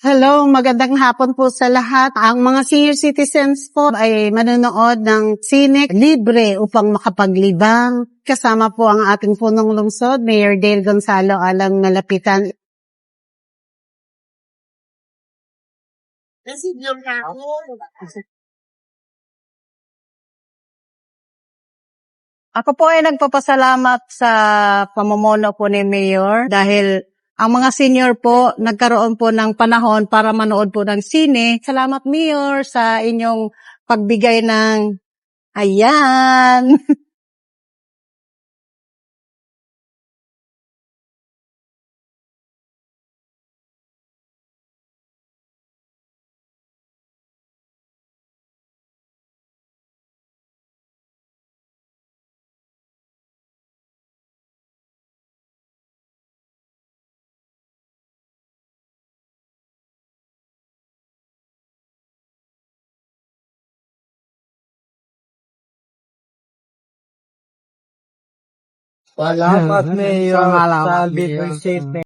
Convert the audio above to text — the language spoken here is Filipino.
Hello, magandang hapon po sa lahat. Ang mga senior citizens po ay manonood ng sine libre upang makapaglibang. Kasama po ang ating punong lungsod, Mayor Dale Gonzalo Alang Nalapitan. Ako po ay nagpapasalamat sa pamumuno po ni Mayor dahil ang mga senior po nagkaroon po ng panahon para manood po ng sine. Salamat Mayor sa inyong pagbigay ng ayan. Salamat, Mayor, sa libre statement.